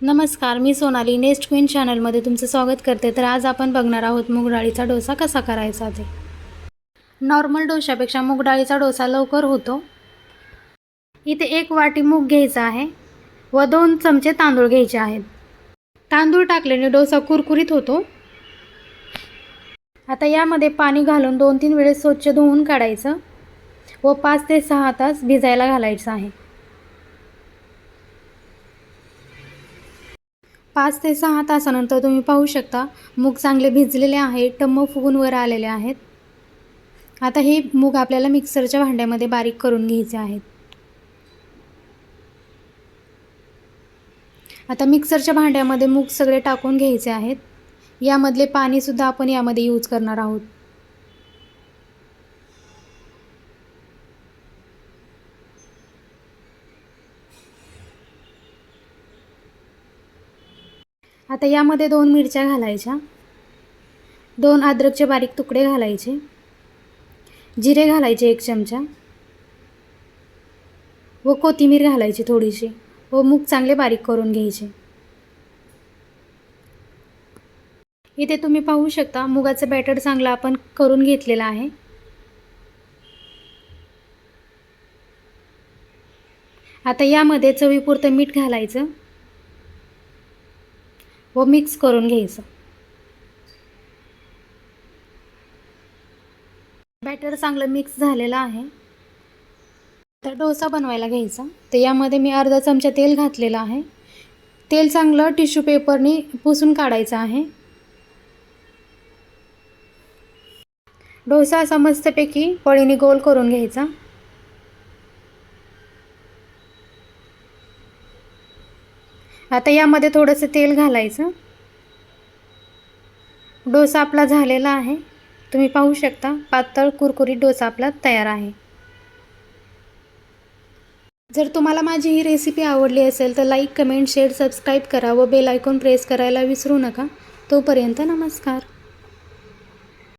नमस्कार मी Sonali nest queen चॅनलमध्ये तुमचं स्वागत करते. तर आज आपण बघणार आहोत मूग डाळीचा डोसा कसा करायचा ते. नॉर्मल डोशापेक्षा मूग डाळीचा डोसा लवकर होतो. इथे एक वाटी मूग घ्यायचा आहे व दोन चमचे तांदूळ घ्यायचे आहेत. तांदूळ टाकल्याने डोसा कुरकुरीत होतो. आता यामध्ये पाणी घालून दोन तीन वेळेस स्वच्छ धुवून काढायचं व पाच ते सहा तास भिजायला घालायचं आहे. पाच ते सहा तासानंतर तुम्ही पाहू शकता. मूग चांगले भिजलेले आहेत टम्म फुगून वर आलेले आहेत. आता हे मूग आपल्याला मिक्सरच्या भांड्यामध्ये बारीक करून घ्यायचे आहेत. आता मिक्सरच्या भांड्यामध्ये मूग सगळे टाकून घ्यायचे आहेत. यामधले पाणीसुद्धा आपण यामध्ये यूज करणार आहोत. आता यामध्ये दोन मिरच्या घालायच्या. दोन अद्रकचे बारीक तुकडे घालायचे. जिरे घालायचे एक चमचा. व कोथिंबीर घालायची थोडीशी. व मूग चांगले बारीक करून घ्यायचे. इथे तुम्ही पाहू शकता मुगाचं बॅटर चांगलं आपण करून घेतलेलं आहे. आता यामध्ये चवीपुरतं मीठ घालायचं. व मिक्स करून घ्यायचं. बॅटर चांगलं मिक्स झालेलं आहे. तर डोसा बनवायला घ्यायचा. तर यामध्ये मी अर्धा चमचा तेल घातलेलं आहे. तेल चांगलं टिश्यू पेपरने पुसून काढायचं आहे. डोसा असा मस्तपैकी पळीने गोल करून घ्यायचा. आता यामध्ये थोडंसं तेल घालायचं. डोसा आपला झालेला आहे. तुम्ही पाहू शकता पातळ कुरकुरीत डोसा आपला तयार आहे. जर तुम्हाला माझी ही रेसिपी आवडली असेल तर लाईक कमेंट शेअर सबस्क्राईब करा व बेल आयकॉन प्रेस करायला विसरू नका. तोपर्यंत नमस्कार.